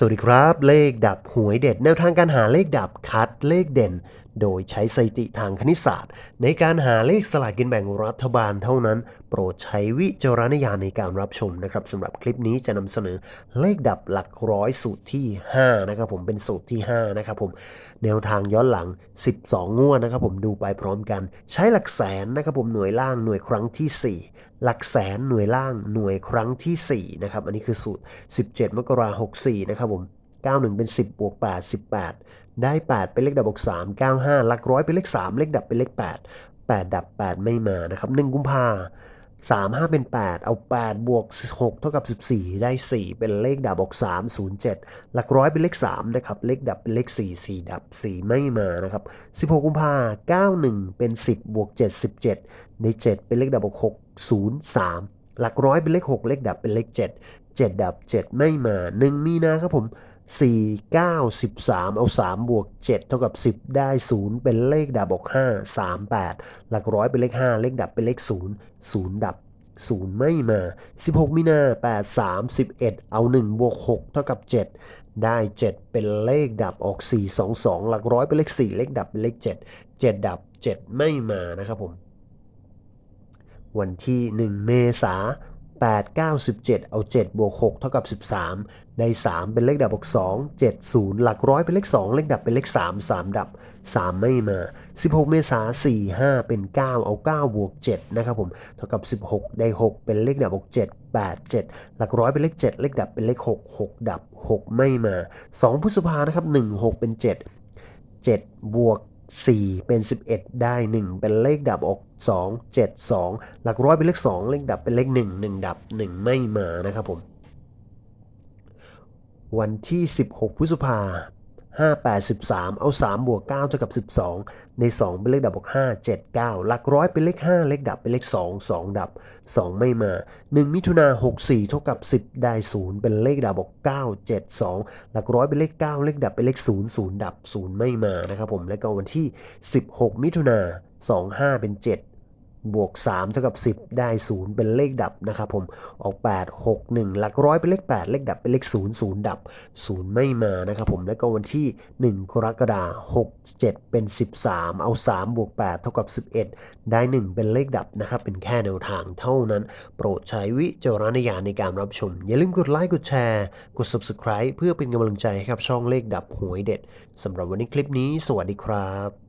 สวัสดีครับ เลขดับหวยเด็ดแนวทางการหาเลขดับคัดเลขเด่น โดยใช้สถิติทางคณิตศาสตร์ ในการหาเลขสลากกินแบ่งรัฐบาลเท่านั้น โปรดใช้วิจารณญาณในการรับชมนะครับสำหรับคลิปนี้จะนำเสนอเลขดับหลักร้อยสูตรที่ 5 นะครับผมเป็นสูตรที่ 5 นะครับผมแนวทางย้อนหลัง 12 งวดนะครับผมดูไปพร้อมกัน ใช้หลักแสนนะครับผมหน่วยล่างหน่วยครั้งที่ 4 หลักแสนหน่วยล่างหน่วยครั้งทีสี่4นะครับอันนี้คือสูตร 17 มกราคม64นะครับผม 91 เป็น 10บวก8 18 ได้ 8 เป็นเลขดับบวก3 95หลักร้อยเป็นเลข 3 เลขดับเป็นเลข 8 8 ดับ 8 ไม่มานะครับ1กุมภา3 5เป็น 8 เอา 8 บวก 6 เท่ากับ 14 ได้ 4 เป็นเลขดับบวก3 0 7 หลักร้อยเป็นเลข 3 นะครับ เลขดับเป็นเลข 4 4 ดับ 4 ไม่มานะครับ 16 กุมภา91 เป็น 10 บวก 7 17 ใน 7 เป็นเลขดับบวก6 0 3 หลักร้อยเป็นเลข 6 เลขดับเป็นเลข 7 7 ดับ 7 ไม่มา 1 มีนาครับผม 4 9 13 เอา 3 บวก 7 เท่ากับ 10 ได้ 0 เป็นเลขดับบวก5 3 8 หลักร้อยเป็นเลข 5 เลขดับเป็นเลข 0 0 ดับ 0 ไม่มา 16 มีนา 8 3 11 เอา 1 บวก 6 เท่ากับ 7 ได้ 7 เป็นเลขดับออก 4 2 2 หลักร้อยเป็นเลข 4 เลขดับเป็นเลข 7 7 ดับ 7 ไม่มานะครับผม วันที่ 1 เมษา 8 9 17 เอา 7 บวก 6 เท่ากับ 13 ได้ 3 เป็นเลขดับบวก2 7 0 หลักร้อยเป็นเลข 2 เลขดับเป็นเลข 3 3 ดับ 3 ไม่มา 16 เมษา4 5 เป็น 9 เอา 9 บวก 7 นะครับผม เท่ากับ 16 ได้ 6 เป็นเลขดับบวก7 8 7 หลักร้อยเป็นเลข 7 เลขดับเป็นเลข 6 6 ดับ 6 ไม่มา 2 พฤษภานะครับ 1 6 เป็น 7 7 บวก 4 เป็น 11 ได้ 1 เป็นเลขดับออก 2 7 2 หลักร้อยเป็นเลข 2 เลขดับเป็นเลข 1 1 ดับ 1 ไม่มานะครับผม วันที่ 16 พฤษภา 5 8 13 เอา 3 บวก9เท่ากับ 12 ใน 2 เป็นเลขดับบวก5 7 9 หลักร้อยเป็นเลข 5 เลขดับเป็นเลข 2 2 ดับ 2 ไม่มา 1 มิถุนา64 เท่ากับ 10 ได้ 0 เป็นเลขดับบวก9 7 2 หลักร้อยเป็นเลข 9 เลขดับเป็นเลข 0 0 ดับ 0 ไม่มานะครับผม และก็วันที่ 16 มิถุนา25 เป็น 7 บวก3เท่ากับ 10 ได้ 0 เป็นเลขดับนะครับผมออก 8 6 1 หลักร้อยเป็นเลข 8 เลขดับเป็นเลข 0 0 ดับ 0 ไม่มานะครับผมแล้วก็วันที่ 1 กรกฎาคม6 7 เป็น 13 เอา 3 บวก 8 เท่ากับ 11 ได้ 1 เป็นเลขดับนะครับเป็นแค่แนวทางเท่านั้น โปรดใช้วิจารณญาณในการรับชม อย่าลืมกดไลค์กดแชร์ กด Subscribe เพื่อเป็นกำลังใจให้กับช่องเลขดับหวยเด็ดสำหรับวันนี้คลิปนี้ สวัสดีครับ